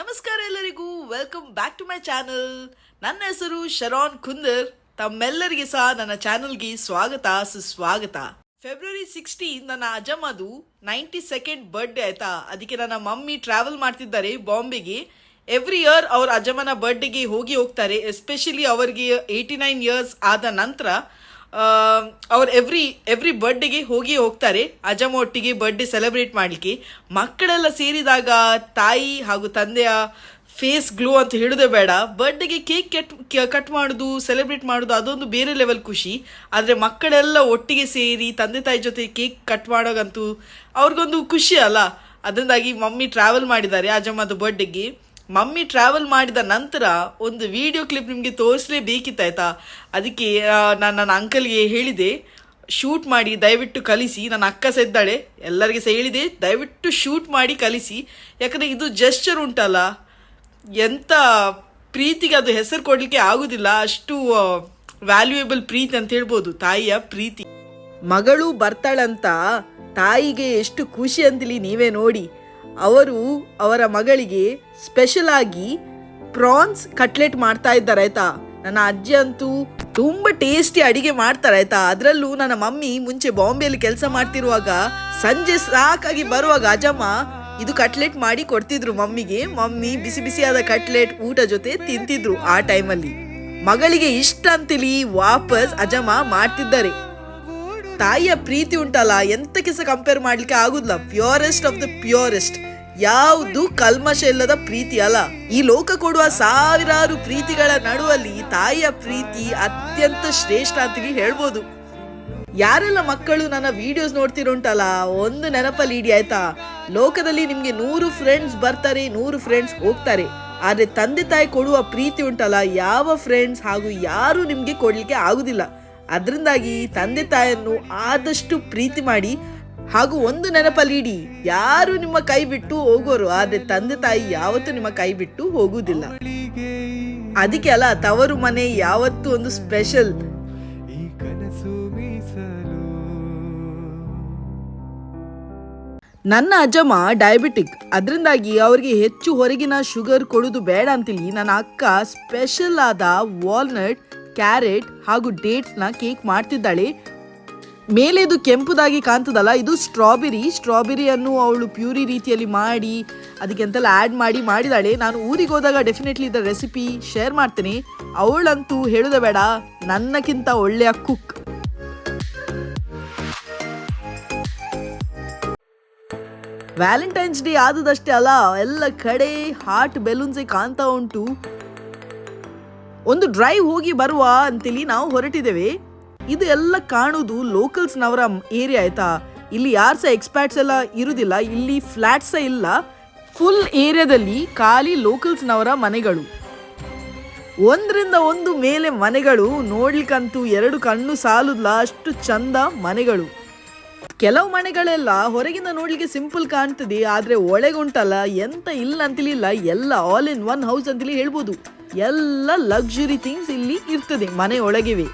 ನಮಸ್ಕಾರ ಎಲ್ಲರಿಗೂ. Welcome back to my channel ನನ್ನ ಹೆಸರು ಶರಾನ್ ಕುಂದರ್. ತಮ್ಮೆಲ್ಲರಿಗೆ ಸಹ ನನ್ನ ಚಾನಲ್ಗೆ ಸ್ವಾಗತ, ಸುಸ್ವಾಗತ. ಫೆಬ್ರವರಿ ಸಿಕ್ಸ್ಟೀನ್ ನನ್ನ ಅಜಮದು ನೈಂಟಿ ಸೆಕೆಂಡ್ ಬರ್ಡೇ ಆಯ್ತಾ? ಅದಕ್ಕೆ ನನ್ನ ಮಮ್ಮಿ ಟ್ರಾವೆಲ್ ಮಾಡ್ತಿದ್ದಾರೆ ಬಾಂಬೆಗೆ. ಎವ್ರಿ ಇಯರ್ ಅವ್ರ ಅಜಮ್ಮನ ಬರ್ಡೇಗೆ ಹೋಗಿ ಹೋಗ್ತಾರೆ. ಎಸ್ಪೆಷಲಿ ಅವರಿಗೆ ಏಯ್ಟಿ ನೈನ್ ಇಯರ್ಸ್ ಆದ ನಂತರ ಅವ್ರು ಎವ್ರಿ ಎವ್ರಿ ಬರ್ಡೇಗೆ ಹೋಗಿ ಹೋಗ್ತಾರೆ. ಅಜಮ್ಮ ಒಟ್ಟಿಗೆ ಬರ್ಡೇ ಸೆಲೆಬ್ರೇಟ್ ಮಾಡಲಿಕ್ಕೆ. ಮಕ್ಕಳೆಲ್ಲ ಸೇರಿದಾಗ ತಾಯಿ ಹಾಗೂ ತಂದೆಯ ಫೇಸ್ ಗ್ಲೋ ಅಂತ ಹೇಳೋದೇ ಬೇಡ. ಬರ್ಡೇಗೆ ಕೇಕ್ ಕೆಟ್ ಕಟ್ ಮಾಡೋದು ಸೆಲೆಬ್ರೇಟ್ ಮಾಡೋದು, ಅದೊಂದು ಬೇರೆ ಲೆವೆಲ್ ಖುಷಿ. ಆದರೆ ಮಕ್ಕಳೆಲ್ಲ ಒಟ್ಟಿಗೆ ಸೇರಿ ತಂದೆ, ತಾಯಿ ಜೊತೆ ಕೇಕ್ ಕಟ್ ಮಾಡೋಗಂತೂ ಅವ್ರಿಗೊಂದು ಖುಷಿ ಅಲ್ಲ. ಅದರಿಂದಾಗಿ ಮಮ್ಮಿ ಟ್ರಾವೆಲ್ ಮಾಡಿದ್ದಾರೆ ಅಜಮ್ಮದ ಬರ್ಡೇಗೆ ಮಮ್ಮಿ ಟ್ರಾವೆಲ್ ಮಾಡಿದ ನಂತರ ಒಂದು ವಿಡಿಯೋ ಕ್ಲಿಪ್ ನಿಮಗೆ ತೋರಿಸಲೇಬೇಕಿತ್ತಾಯ್ತಾ ಅದಕ್ಕೆ ನಾನು ನನ್ನ ಅಂಕಲ್ಗೆ ಹೇಳಿದೆ ಶೂಟ್ ಮಾಡಿ, ದಯವಿಟ್ಟು ಕಲಿಸಿ. ನನ್ನ ಅಕ್ಕ ಸಹ ಎಲ್ಲರಿಗೆ ಸಹ ಹೇಳಿದೆ, ದಯವಿಟ್ಟು ಶೂಟ್ ಮಾಡಿ, ಕಲಿಸಿ. ಯಾಕಂದರೆ ಇದು ಜೆಸ್ಚರ್ ಉಂಟಲ್ಲ? ಎಂಥ ಪ್ರೀತಿಗೆ ಅದು ಹೆಸರು ಕೊಡಲಿಕ್ಕೆ ಆಗುದಿಲ್ಲ, ಅಷ್ಟು ವ್ಯಾಲ್ಯೂಯೇಬಲ್ ಪ್ರೀತಿ ಅಂತ ಹೇಳ್ಬೋದು. ತಾಯಿಯ ಪ್ರೀತಿ. ಮಗಳು ಬರ್ತಾಳಂತ ತಾಯಿಗೆ ಎಷ್ಟು ಖುಷಿ ಅಂತಲಿ ನೀವೇ ನೋಡಿ. ಅವರು ಅವರ ಮಗಳಿಗೆ ಸ್ಪೆಷಲ್ ಆಗಿ ಪ್ರಾನ್ಸ್ ಕಟ್ಲೆಟ್ ಮಾಡ್ತಾ ಇದ್ದಾರೆ ಆಯ್ತಾ? ನನ್ನ ಅಜ್ಜಿ ಅಂತೂ ತುಂಬ ಟೇಸ್ಟಿ ಅಡಿಗೆ ಮಾಡ್ತಾರೆ ಆಯ್ತಾ? ಅದರಲ್ಲೂ ನನ್ನ ಮಮ್ಮಿ ಮುಂಚೆ ಬಾಂಬೆಯಲ್ಲಿ ಕೆಲಸ ಮಾಡ್ತಿರುವಾಗ, ಸಂಜೆ ಸಾಕಾಗಿ ಬರುವಾಗ ಅಜಮ್ಮ ಇದು ಕಟ್ಲೆಟ್ ಮಾಡಿ ಕೊಡ್ತಿದ್ರು ಮಮ್ಮಿಗೆ. ಮಮ್ಮಿ ಬಿಸಿ ಬಿಸಿಯಾದ ಕಟ್ಲೆಟ್ ಊಟ ಜೊತೆ ತಿಂತಿದ್ರು ಆ ಟೈಮಲ್ಲಿ ಮಗಳಿಗೆ ಇಷ್ಟ ಅಂತೇಳಿ ವಾಪಸ್ ಅಜಮ ಮಾಡ್ತಿದ್ದಾರೆ. ತಾಯಿಯ ಪ್ರೀತಿ ಉಂಟಲ್ಲ ಎಂತಕ್ಕೆ ಸಹ ಕಂಪೇರ್ ಮಾಡ್ಲಿಕ್ಕೆ ಆಗುದಿಲ್ಲ. ಪ್ಯೂರೆಸ್ಟ್ ಆಫ್ ದ ಪ್ಯೂರೆಸ್ಟ್ ಯಾವುದು ಕಲ್ಮಶ ಇಲ್ಲದ ಪ್ರೀತಿ ಅಲ್ಲ. ಈ ಲೋಕ ಕೊಡುವ ಸಾವಿರಾರು ಪ್ರೀತಿಗಳ ನಡುವಲ್ಲಿ ತಾಯಿಯ ಪ್ರೀತಿ ಅತ್ಯಂತ ಶ್ರೇಷ್ಠ ಅಂತೀವಿ ಹೇಳ್ಬೋದು. ಯಾರೆಲ್ಲ ಮಕ್ಕಳು ನನ್ನ ವಿಡಿಯೋಸ್ ನೋಡ್ತಿರುಂಟಲ್ಲ, ಒಂದು ನೆನಪಲ್ಲಿ ಇಡಿ ಆಯ್ತಾ? ಲೋಕದಲ್ಲಿ ನಿಮ್ಗೆ ನೂರು ಫ್ರೆಂಡ್ಸ್ ಬರ್ತಾರೆ, ನೂರು ಫ್ರೆಂಡ್ಸ್ ಹೋಗ್ತಾರೆ. ಆದ್ರೆ ತಂದೆ ತಾಯಿ ಕೊಡುವ ಪ್ರೀತಿ ಉಂಟಲ್ಲ, ಯಾವ ಫ್ರೆಂಡ್ಸ್ ಹಾಗೂ ಯಾರು ನಿಮ್ಗೆ ಕೊಡ್ಲಿಕ್ಕೆ ಆಗುದಿಲ್ಲ. ಅದರಿಂದಾಗಿ ತಂದೆ ತಾಯಿಯನ್ನು ಆದಷ್ಟು ಪ್ರೀತಿ ಮಾಡಿ ಹಾಗೂ ಒಂದು ನೆನಪಲ್ಲಿ ಇಡಿ ಯಾರು ನಿಮ್ಮ ಕೈ ಬಿಟ್ಟು ಹೋಗೋರು, ಆದ್ರೆ ತಂದೆ ತಾಯಿ ಯಾವತ್ತೂ ನಿಮ್ಮ ಕೈ ಬಿಟ್ಟು ಹೋಗುವುದಿಲ್ಲ. ಅದಕ್ಕೆ ಅಲ್ಲ, ತವರು ಮನೆ ಯಾವತ್ತೂ ಒಂದು ಸ್ಪೆಷಲ್. ನನ್ನ ಅಜ್ಜಮ್ಮ ಡಯಾಬಿಟಿಕ್. ಅದರಿಂದಾಗಿ ಅವರಿಗೆ ಹೆಚ್ಚು ಹೊರಗಿನ ಶುಗರ್ ಕೊಡೋದು ಬೇಡ ಅಂತೇಳಿ ನನ್ನ ಅಕ್ಕ ಸ್ಪೆಷಲ್ ಆದ ವಾಲ್ನಟ್, ಕ್ಯಾರೆಟ್ ಹಾಗೂ ಡೇಟ್ಸ್ನ ಕೇಕ್ ಮಾಡ್ತಿದ್ದಾಳೆ. ಮೇಲೆ ಇದು ಕೆಂಪುದಾಗಿ ಕಾಣ್ತದಲ್ಲ, ಇದು ಸ್ಟ್ರಾಬೆರಿ. ಸ್ಟ್ರಾಬೆರಿಯನ್ನು ಅವಳು ಪ್ಯೂರಿ ರೀತಿಯಲ್ಲಿ ಮಾಡಿ, ಅದಕ್ಕೆ ಅದಕ್ಕೆಂತೆಲ್ಲ ಆ್ಯಡ್ ಮಾಡಿ ಮಾಡಿದಾಳೆ. ನಾನು ಊರಿಗೆ ಹೋದಾಗ ಡೆಫಿನೆಟ್ಲಿ ಇದರ ರೆಸಿಪಿ ಶೇರ್ ಮಾಡ್ತೀನಿ. ಅವಳಂತೂ ಹೇಳುದ ಬೇಡ, ನನ್ನಕ್ಕಿಂತ ಒಳ್ಳೆಯ ಕುಕ್ ವ್ಯಾಲೆಂಟೈನ್ಸ್ ಡೇ ಆದದಷ್ಟೇ ಅಲ್ಲ, ಎಲ್ಲ ಕಡೆ ಹಾರ್ಟ್ ಬೆಲೂನ್ಸೇ ಕಾಣ್ತಾ ಉಂಟು. ಒಂದು ಡ್ರೈವ್ ಹೋಗಿ ಬರುವ ಅಂತೇಳಿ ನಾವು ಹೊರಟಿದ್ದೇವೆ. ಇದು ಎಲ್ಲ ಕಾಣುವುದು ಲೋಕಲ್ಸ್ನವರ ಏರಿಯಾ ಆಯ್ತಾ? ಇಲ್ಲಿ ಯಾರು ಸಹ ಎಕ್ಸ್ಪ್ಯಾಟ್ಸ್ ಎಲ್ಲ ಇರುವುದಿಲ್ಲ ಇಲ್ಲಿ ಫ್ಲ್ಯಾಟ್ಸ್ ಇಲ್ಲ. ಫುಲ್ ಏರಿಯಾದಲ್ಲಿ ಖಾಲಿ ಲೋಕಲ್ಸ್ನವರ ಮನೆಗಳು. ಒಂದರಿಂದ ಒಂದು ಮೇಲೆ ಮನೆಗಳು, ನೋಡ್ಲಿಕ್ಕಂತೂ ಎರಡು ಕಣ್ಣು ಸಾಲುದಿಲ್ಲ ಅಷ್ಟು ಚಂದ ಮನೆಗಳು. ಕೆಲವು ಮನೆಗಳೆಲ್ಲ ಹೊರಗಿಂದ ನೋಡ್ಲಿಕ್ಕೆ ಸಿಂಪಲ್ ಕಾಣ್ತದೆ, ಆದ್ರೆ ಒಳಗುಂಟಲ್ಲ, ಎಂತ ಇಲ್ಲ ಅಂತೇಳಿ ಇಲ್ಲ ಎಲ್ಲ ಆಲ್ ಇನ್ ಒನ್ ಹೌಸ್ ಅಂತಲೇ ಹೇಳ್ಬೋದು. ಎಲ್ಲ ಲಕ್ಸುರಿ ಥಿಂಗ್ಸ್ ಇಲ್ಲಿ ಇರ್ತದೆ ಮನೆ ಒಳಗಿವೆ.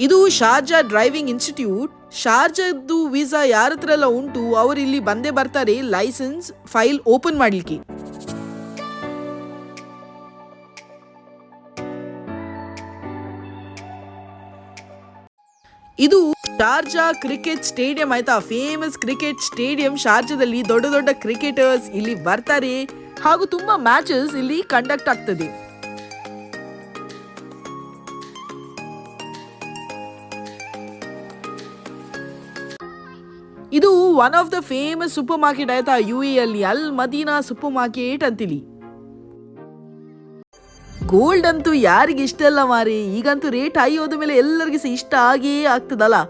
ಇದು ಶಾರ್ಜಾ ಡ್ರೈವಿಂಗ್ ಇನ್ಸ್ಟಿಟ್ಯೂಟ್. ಶಾರ್ಜಾದ್ದು ವೀಸಾ ಯಾರ ಹತ್ರ ಎಲ್ಲ ಉಂಟು, ಅವರು ಇಲ್ಲಿ ಬಂದೇ ಬರ್ತಾರೆ, ಲೈಸೆನ್ಸ್ ಫೈಲ್ ಓಪನ್ ಮಾಡ್ಲಿಕ್ಕೆ. ಇದು ಶಾರ್ಜಾ ಕ್ರಿಕೆಟ್ ಸ್ಟೇಡಿಯಂ ಆಯ್ತಾ? ಫೇಮಸ್ ಕ್ರಿಕೆಟ್ ಸ್ಟೇಡಿಯಂ ಶಾರ್ಜಾದಲ್ಲಿ ದೊಡ್ಡ ದೊಡ್ಡ ಕ್ರಿಕೆಟರ್ಸ್ ಇಲ್ಲಿ ಬರ್ತಾರೆ. ಹಾಗೂ ತುಂಬಾ ಮ್ಯಾಚಸ್ ಇಲ್ಲಿ ಕಂಡಕ್ಟ್ ಆಗ್ತದೆ. ಇದು one of the famous supermarket ಆಯ್ತಾ ಯು ಅಲ್ಲಿ, ಅಲ್ ಮದೀನಾ ಸೂಪರ್ ಮಾರ್ಕೆಟ್ ಅಂತಿಲಿ. ಗೋಲ್ಡ್ ಅಂತೂ ಯಾರಿಗೆ ಇಷ್ಟ ಅಲ್ಲ ಮಾರಿ? ಈಗಂತೂ ರೇಟ್ ಹೈ ಹೋದ ಮೇಲೆ ಎಲ್ಲರಿಗೂ ಸಹ ಇಷ್ಟ ಆಗೇ ಆಗ್ತದಲ್ಲ?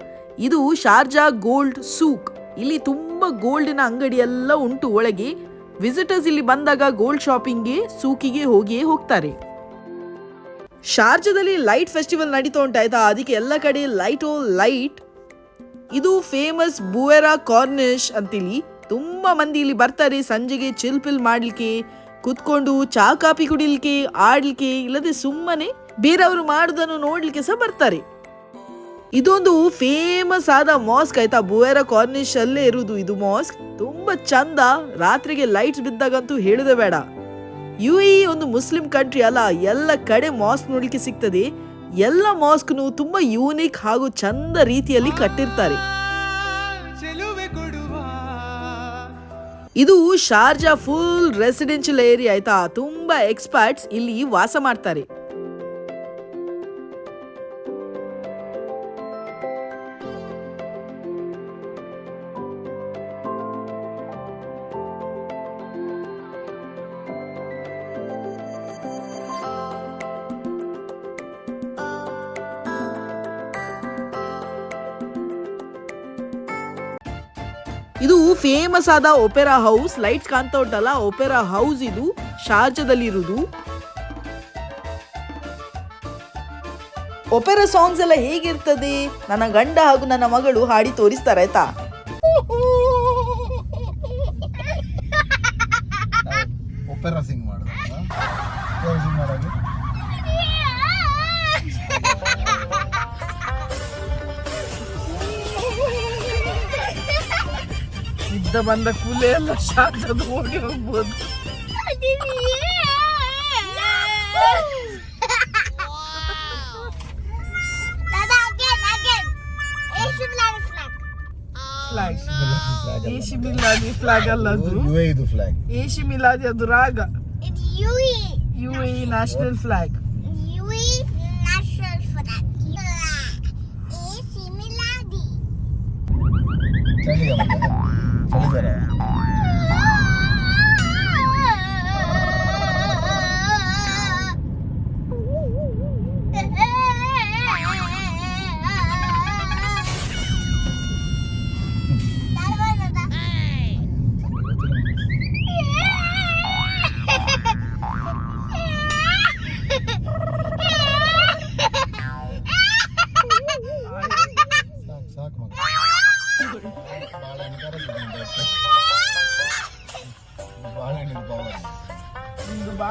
ಇದು ಶಾರ್ಜಾ ಗೋಲ್ಡ್ ಸೂಕ್ ಇಲ್ಲಿ ತುಂಬಾ ಗೋಲ್ಡಿನ ಅಂಗಡಿ ಎಲ್ಲ ಉಂಟು ಒಳಗೆ. ವಿಸಿಟರ್ಸ್ ಇಲ್ಲಿ ಬಂದಾಗ ಗೋಲ್ಡ್ ಶಾಪಿಂಗ್ಗೆ ಸೂಕಿಗೆ ಹೋಗಿಯೇ ಹೋಗ್ತಾರೆ. ಶಾರ್ಜಾದಲ್ಲಿ ಲೈಟ್ ಫೆಸ್ಟಿವಲ್ ನಡೀತಾ ಉಂಟಾಯ್ತಾ? ಅದಕ್ಕೆ ಎಲ್ಲ ಕಡೆ ಲೈಟ್ ಓ ಲೈಟ್ ಇದು ಫೇಮಸ್ ಬುವೆರಾ ಕಾರ್ನಿಶ್ ಅಂತೇಳಿ ತುಂಬ ಮಂದಿ ಇಲ್ಲಿ ಬರ್ತಾರೆ ಸಂಜೆಗೆ ಚಿಲ್ಪಿಲ್ ಮಾಡ್ಲಿಕ್ಕೆ, ಕುತ್ಕೊಂಡು ಚಾ, ಕಾಫಿ ಕುಡಿಲಿಕ್ಕೆ, ಆಡ್ಲಿಕ್ಕೆ ಇಲ್ಲದೆ ಸುಮ್ಮನೆ ಬೇರೆಯವರು ಮಾಡುದನ್ನು ನೋಡ್ಲಿಕ್ಕೆ ಸಹ ಬರ್ತಾರೆ. ಇದೊಂದು ಫೇಮಸ್ ಆದ ಮಾಸ್ಕ್ ಆಯ್ತಾ ಬುವೆರ ಕಾರ್ನಿಶ್ ಅಲ್ಲೇ ಇರುವುದು. ಇದು ಮಾಸ್ಕ್ ತುಂಬಾ ಚಂದ, ರಾತ್ರಿಗೆ ಲೈಟ್ಸ್ ಬಿದ್ದಾಗಂತೂ ಹೇಳುದೇ ಬೇಡ. ಯು ಎ ಒಂದು ಮುಸ್ಲಿಂ ಕಂಟ್ರಿ ಅಲ್ಲ, ಎಲ್ಲ ಕಡೆ ಮಾಸ್ಕ್ ನೋಡ್ಲಿಕ್ಕೆ ಸಿಗ್ತದೆ. ಎಲ್ಲ ಮಾಸ್ಕ್ನು ತುಂಬಾ ಯೂನಿಕ್ ಹಾಗೂ ಚಂದ ರೀತಿಯಲ್ಲಿ ಕಟ್ಟಿರ್ತಾರೆ. ಇದು ಶಾರ್ಜಾ ಫುಲ್ ರೆಸಿಡೆನ್ಷಿಯಲ್ ಏರಿಯಾ ಆಯ್ತಾ? ತುಂಬಾ ಎಕ್ಸ್ಪರ್ಟ್ಸ್ ಇಲ್ಲಿ ವಾಸ ಮಾಡ್ತಾರೆ. ಇದು ಫೇಮಸ್ ಆದ ಒಪೆರಾ ಹೌಸ್ ಲೈಟ್ಸ್ ಕಾಣ್ತಾ ಉಂಟಲ್ಲ ಒಪೆರಾ ಹೌಸ್ ಇದು ಶಾರ್ಜಾದಲ್ಲಿ ಇರುವುದು ಒಪೆರಾ ಸಾಂಗ್ಸ್ ಎಲ್ಲ ಹೇಗಿರ್ತದೆ? ನನ್ನ ಗಂಡ ಹಾಗೂ ನನ್ನ ಮಗಳು ಹಾಡಿ ತೋರಿಸ್ತಾರೆ, ಆಯ್ತಾ? ಒಪೆರಾ ಸಿಂಗ್ ಮಾಡೋದು. ಸಿಂಗ್ ಮಾಡೋದು ಇದ್ದ ಬಂದ ಕೂಲೆ ಎಲ್ಲ ಶಾರ್ಜಾದ ಹೋಗಿ ಹೋಗ್ಬೋದು. ಫ್ಲಾಗ್ ಏಷಿ ಮಿಲಾದಿ ಫ್ಲಾಗ್ ಅಲ್ಲ ಅದು? ಯು ಎ ಇದು ಫ್ಲಾಗ್ ಏಷಿ ಮಿಲಾದಿ ಅದು ರಾಗ. ಯು ಎ ನ್ಯಾಷನಲ್ ಫ್ಲಾಗ್ ಚಳಿಗಾಲ ಚಳಿಗಾಲ ಸಾಕು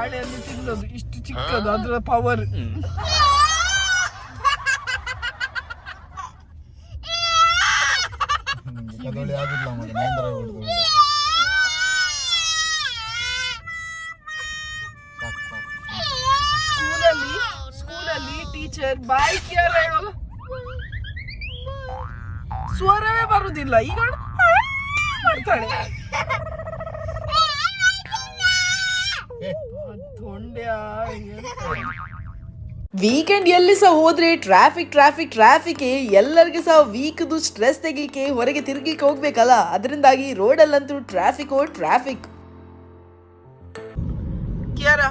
ಬಾಳೆಹಣ್ಣು ತಿನ್ನೋದು. ಇಷ್ಟು ಚಿಕ್ಕದು ಅದರ ಪವರ್ ಸ್ಕೂಲಲ್ಲಿ ಸ್ಕೂಲಲ್ಲಿ ಟೀಚರ್ ಬಾಯಿ ಕೇಳ ಸ್ವರವೇ ಬರುದಿಲ್ಲ. ಈಗ ಮಾಡ್ತಾಳೆ. ವೀಕೆಂಡ್ ಎಲ್ಲಿ ಸಹ ಹೋದ್ರೆ ಟ್ರಾಫಿಕ್ ಟ್ರಾಫಿಕ್ ಟ್ರಾಫಿಕ್ ಎಲ್ಲರಿಗೂ ಸಹ ವೀಕ್ದು ಸ್ಟ್ರೆಸ್ ತೆಗಿಲಿಕ್ಕೆ ಹೊರಗೆ ತಿರುಗ್ಲಿಕ್ಕೆ ಹೋಗ್ಬೇಕಲ್ಲ? ಅದರಿಂದಾಗಿ ರೋಡಲ್ಲಂತೂ ಟ್ರಾಫಿಕ್ ಟ್ರಾಫಿಕ್ ಕ್ಯಾರ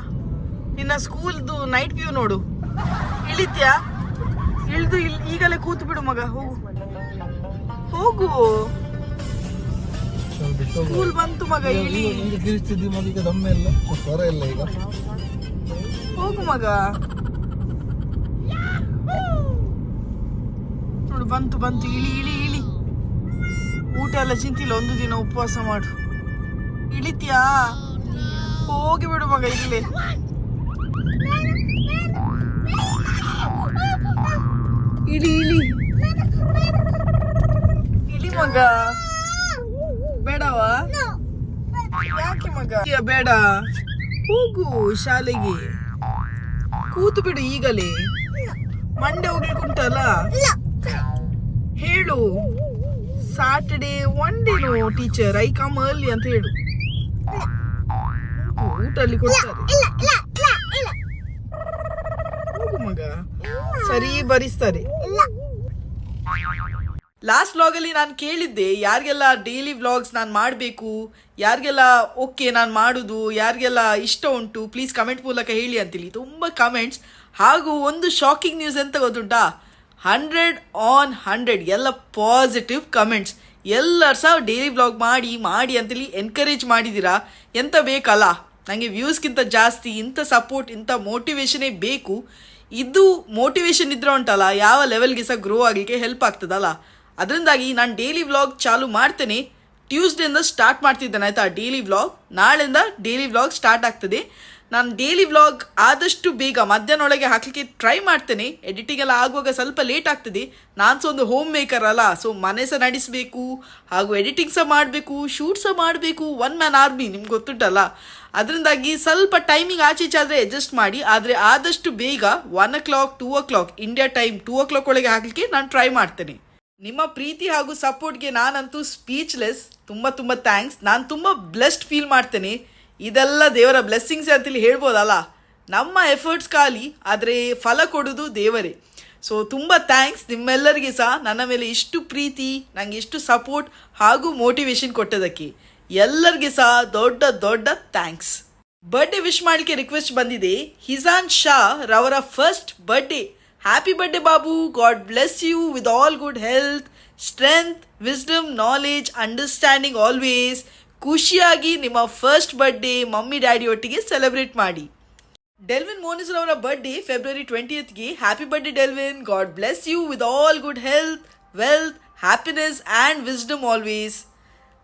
ನಿನ್ನ ಸ್ಕೂಲ್ದು ನೈಟ್ ವ್ಯೂ ನೋಡು. ಇಳಿತ್ಯಾ? ಇಳಿದು ಇಲ್ಲಿ ಈಗಲೇ ಕೂತು ಬಿಡು ಮಗ ಹೋಗು. ಹೋಗು. ಸ್ಕೂಲ್ ಬಂತು ಮಗ ಇಳಿ ಈಗ ಕಿರಿಸ್ತಿದ್ದಿ ಮಗ ಈಗ ದಮ್ಮೆ ಇಲ್ಲ. ಸ್ವರ ಇಲ್ಲ ಈಗ. ಹೋಗು ಮಗ. ನೋಡು ಬಂತು ಬಂತು ಇಳಿ ಇಳಿ ಇಳಿ. ಊಟ ಎಲ್ಲ ಚಿಂತಿಲ್ಲ ಒಂದು ದಿನ ಉಪವಾಸ ಮಾಡು. ಇಳಿತ್ಯಾ? ಹೋಗಿ ಬಿಡು ಮಗ ಇಲ್ಲೇ ಇಳಿ ಇಳಿ. ಇಳಿ ಮಗ. ಬೇಡವಾ ಯಾಕೆ ಮಗ? ಬೇಡ. ಹೋಗು ಶಾಲೆಗೆ. ಕೂತು ಬಿಡು ಈಗಲೇ. ಮಂಡೆ ಹೋಗ್ಲಿಕ್ಕೆ ಉಂಟಲ್ಲ ಹೇಳು. ಸಾಟರ್ಡೆ ಒನ್ ಡೇನು ಟೀಚರ್ ಐ ಕಮ್ ಅರ್ಲಿ ಅಂತ ಹೇಳು. ಊಟಲ್ಲಿ ಕೊಡ್ತಾರೆ. ಹೋಗು ಮಗ. ಸರಿ ಬರಿಸ್ತಾರೆ. ಲಾಸ್ಟ್ ವ್ಲಾಗಲ್ಲಿ ನಾನು ಕೇಳಿದ್ದೆ, ಯಾರಿಗೆಲ್ಲ ಡೈಲಿ ವ್ಲಾಗ್ಸ್ ನಾನು ಮಾಡಬೇಕು, ಯಾರಿಗೆಲ್ಲ ಓಕೆ ನಾನು ಮಾಡೋದು, ಯಾರಿಗೆಲ್ಲ ಇಷ್ಟ ಉಂಟು ಪ್ಲೀಸ್ ಕಮೆಂಟ್ ಮೂಲಕ ಹೇಳಿ ಅಂತೇಳಿ ತುಂಬ ಕಮೆಂಟ್ಸ್ ಹಾಗೂ ಒಂದು ಶಾಕಿಂಗ್ ನ್ಯೂಸ್ ಎಂತ ಗೊತ್ತುಂಟಾ? ಹಂಡ್ರೆಡ್ ಆನ್ ಹಂಡ್ರೆಡ್ ಎಲ್ಲ ಪಾಸಿಟಿವ್ ಕಮೆಂಟ್ಸ್ ಎಲ್ಲರೂ ಸಹ ಡೈಲಿ ವ್ಲಾಗ್ ಮಾಡಿ ಮಾಡಿ ಅಂತೇಳಿ ಎನ್ಕರೇಜ್ ಮಾಡಿದ್ದೀರಾ ಎಂತ ಬೇಕಲ್ಲ? ನನಗೆ ವ್ಯೂಸ್ಗಿಂತ ಜಾಸ್ತಿ ಇಂಥ ಸಪೋರ್ಟ್ ಇಂಥ ಮೋಟಿವೇಶನೇ ಬೇಕು. ಇದು ಮೋಟಿವೇಶನ್ ಇದ್ರೆ ಉಂಟಲ್ಲ, ಯಾವ ಲೆವೆಲ್ಗೆ ಸಹ ಗ್ರೋ ಆಗಲಿಕ್ಕೆ ಹೆಲ್ಪ್ ಆಗ್ತದಲ್ಲ? ಅದರಿಂದಾಗಿ ನಾನು ಡೈಲಿ ವ್ಲಾಗ್ ಚಾಲು ಮಾಡ್ತೇನೆ. ಟ್ಯೂಸ್ಡೇಯಿಂದ ಸ್ಟಾರ್ಟ್ ಮಾಡ್ತಿದ್ದೇನೆ, ಆಯಿತಾ? ಡೈಲಿ ವ್ಲಾಗ್ ನಾಳೆಯಿಂದ ಡೈಲಿ ವ್ಲಾಗ್ ಸ್ಟಾರ್ಟ್ ಆಗ್ತದೆ. ನಾನು ಡೈಲಿ ವ್ಲಾಗ್ ಆದಷ್ಟು ಬೇಗ ಮಧ್ಯಾಹ್ನ ಒಳಗೆ ಹಾಕಲಿಕ್ಕೆ ಟ್ರೈ ಮಾಡ್ತೇನೆ. ಎಡಿಟಿಂಗ್ ಎಲ್ಲ ಆಗುವಾಗ ಸ್ವಲ್ಪ ಲೇಟ್ ಆಗ್ತದೆ. ನಾನು ಸಹ ಒಂದು ಹೋಮ್ ಮೇಕರ್ ಅಲ್ಲ ಸೊ ಮನೆ ಸಹ ನಡೆಸಬೇಕು, ಹಾಗೂ ಎಡಿಟಿಂಗ್ ಸಹ ಮಾಡಬೇಕು ಶೂಟ್ ಸಹ ಮಾಡಬೇಕು ಒನ್ ಮ್ಯಾನ್ ಆರ್ಮಿ ನಿಮ್ಗೆ ಗೊತ್ತುಂಟಲ್ಲ. ಅದರಿಂದಾಗಿ ಸ್ವಲ್ಪ ಟೈಮಿಂಗ್ ಆಚೆ ಆದರೆ ಅಡ್ಜಸ್ಟ್ ಮಾಡಿ, ಆದರೆ ಆದಷ್ಟು ಬೇಗ one o'clock two o'clock India time two o'clock ಒಳಗೆ ಹಾಕಲಿಕ್ಕೆ ನಾನು ಟ್ರೈ ಮಾಡ್ತೇನೆ. ನಿಮ್ಮ ಪ್ರೀತಿ ಹಾಗೂ ಸಪೋರ್ಟ್ಗೆ ನಾನಂತೂ ಸ್ಪೀಚ್ಲೆಸ್ ತುಂಬ ತುಂಬ ಥ್ಯಾಂಕ್ಸ್ ನಾನು ತುಂಬ ಬ್ಲೆಸ್ಡ್ ಫೀಲ್ ಮಾಡ್ತೇನೆ. ಇದೆಲ್ಲ ದೇವರ ಬ್ಲೆಸ್ಸಿಂಗ್ಸ್ ಅಂತೇಳಿ ಹೇಳ್ಬೋದಲ್ಲ? ನಮ್ಮ ಎಫರ್ಟ್ಸ್ ಖಾಲಿ, ಆದರೆ ಫಲ ಕೊಡೋದು ದೇವರೇ. ಸೊ ತುಂಬ ಥ್ಯಾಂಕ್ಸ್ ನಿಮ್ಮೆಲ್ಲರಿಗೆ ಸಹ. ನನ್ನ ಮೇಲೆ ಇಷ್ಟು ಪ್ರೀತಿ ನನಗೆ ಇಷ್ಟು ಸಪೋರ್ಟ್ ಹಾಗೂ ಮೋಟಿವೇಶನ್ ಕೊಟ್ಟದಕ್ಕೆ. ಎಲ್ಲರಿಗೆ ಸಹ ದೊಡ್ಡ ದೊಡ್ಡ ಥ್ಯಾಂಕ್ಸ್ ಬರ್ಡೇ ವಿಶ್ ಮಾಡಲಿಕ್ಕೆ ರಿಕ್ವೆಸ್ಟ್ ಬಂದಿದೆ. ಹಿಜಾನ್ ಶಾ ರವರ first birthday happy birthday Babu God bless you with all good health strength wisdom knowledge understanding always ಖುಷಿಯಾಗಿ ನಿಮ್ಮ ಫಸ್ಟ್ ಬರ್ಡೇ ಮಮ್ಮಿ ಡ್ಯಾಡಿ ಒಟ್ಟಿಗೆ ಸೆಲೆಬ್ರೇಟ್ ಮಾಡಿ. ಡೆಲ್ವಿನ್ ಮೋನಿಸರ್ ಅವರ birthday February ಟ್ವೆಂಟಿಯತ್ಗೆ happy birthday Delvin. God bless you with all good health wealth happiness and wisdom always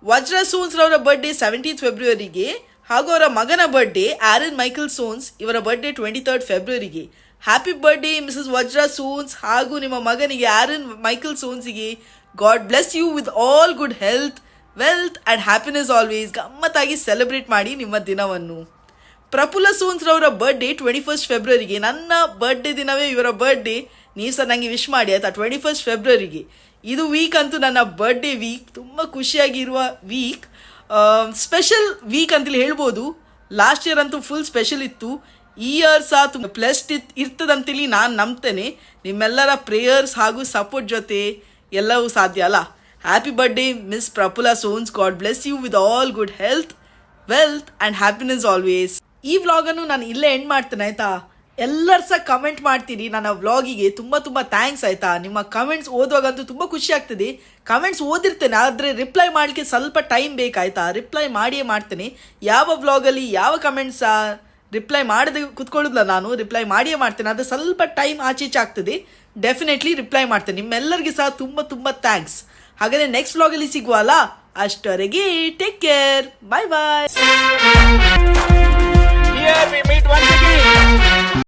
Vajra Sons ಅವರ birthday seventeen ಫೆಬ್ರವರಿಗೆ ಹಾಗೂ ಅವರ ಮಗನ ಬರ್ಡೇ ಆರನ್ ಮೈಕಲ್ ಸೋನ್ಸ್ ಇವರ birthday twenty third ಫೆಬ್ರವರಿಗೆ happy birthday Mrs Vajra Sons ಹಾಗೂ ನಿಮ್ಮ ಮಗನಿಗೆ Aaron Michael ಸೋನ್ಸಿಗೆ God bless you with all good health wealth and happiness always ಗಮ್ಮತ್ತಾಗಿ celebrate ಮಾಡಿ ನಿಮ್ಮ ದಿನವನ್ನು. ಪ್ರಫುಲ್ಲ ಸೋನ್ಸ್ರವರ ಬರ್ಡೇ ಟ್ವೆಂಟಿ ಫಸ್ಟ್ ಫೆಬ್ರವರಿಗೆ ನನ್ನ ಬರ್ಡೇ ದಿನವೇ ಇವರ ಬರ್ಡೇ ನೀವು ಸರ್ ನನಗೆ ವಿಶ್ ಮಾಡಿ, ಆಯ್ತಾ? ಟ್ವೆಂಟಿ ಫಸ್ಟ್ ಫೆಬ್ರವರಿಗೆ ಇದು ವೀಕ್ ಅಂತೂ ನನ್ನ ಬರ್ಡೇ ವೀಕ್ ತುಂಬ ಖುಷಿಯಾಗಿರುವ ವೀಕ್ ಸ್ಪೆಷಲ್ ವೀಕ್ ಅಂತೇಳಿ ಹೇಳ್ಬೋದು. ಲಾಸ್ಟ್ ಇಯರ್ ಅಂತೂ ಫುಲ್ ಸ್ಪೆಷಲ್ ಇತ್ತು. ಈ ಇಯರ್ ಸಹ ತುಂಬ ಪ್ಲಸ್ಡ್ ಇತ್ ಇರ್ತದಂತೇಳಿ ನಾನು ನಂಬ್ತೇನೆ. ನಿಮ್ಮೆಲ್ಲರ ಪ್ರೇಯರ್ಸ್ ಹಾಗೂ ಸಪೋರ್ಟ್ ಜೊತೆ ಎಲ್ಲವೂ ಸಾಧ್ಯ, ಅಲ್ಲ? Happy birthday Miss Prafulla Sons God bless you with all good health wealth and happiness always ಈ ವ್ಲಾಗನ್ನು ನಾನು ಇಲ್ಲೇ ಎಂಡ್ ಮಾಡ್ತೇನೆ, ಆಯ್ತಾ? ಎಲ್ಲರೂ ಸಹ ಕಮೆಂಟ್ ಮಾಡ್ತೀರಿ. ನನ್ನ ವ್ಲಾಗಿಗೆ ತುಂಬ ತುಂಬ ಥ್ಯಾಂಕ್ಸ್ ಆಯ್ತಾ? ನಿಮ್ಮ ಕಮೆಂಟ್ಸ್ ಓದುವಾಗಂತೂ ತುಂಬ ಖುಷಿ ಆಗ್ತದೆ. ಕಮೆಂಟ್ಸ್ ಓದಿರ್ತೇನೆ, ಆದರೆ ರಿಪ್ಲೈ ಮಾಡಲಿಕ್ಕೆ ಸ್ವಲ್ಪ ಟೈಮ್ ಬೇಕಾಯ್ತಾ? ರಿಪ್ಲೈ ಮಾಡಿಯೇ ಮಾಡ್ತೇನೆ. ಯಾವ ವ್ಲಾಗಲ್ಲಿ ಯಾವ ಕಮೆಂಟ್ಸ ರಿಪ್ಲೈ ಮಾಡದೆ ಕುತ್ಕೊಳ್ಳೋದಿಲ್ಲ ನಾನು. ರಿಪ್ಲೈ ಮಾಡಿಯೇ ಮಾಡ್ತೇನೆ. ಅದು ಸ್ವಲ್ಪ ಟೈಮ್ ಆಚೀಚೆ ಆಗ್ತದೆ. ಡೆಫಿನೆಟ್ಲಿ ರಿಪ್ಲೈ ಮಾಡ್ತೇನೆ. ನಿಮ್ಮೆಲ್ಲರಿಗೆ ಸಹ ತುಂಬ ತುಂಬ ಥ್ಯಾಂಕ್ಸ್ ಹಾಗಾದರೆ ನೆಕ್ಸ್ಟ್ ವ್ಲಾಗಲ್ಲಿ ಸಿಗುವಲ್ಲ? ಅಷ್ಟವರೆಗೆ ಟೇಕ್ ಕೇರ್ ಬಾಯ್ ಬಾಯ್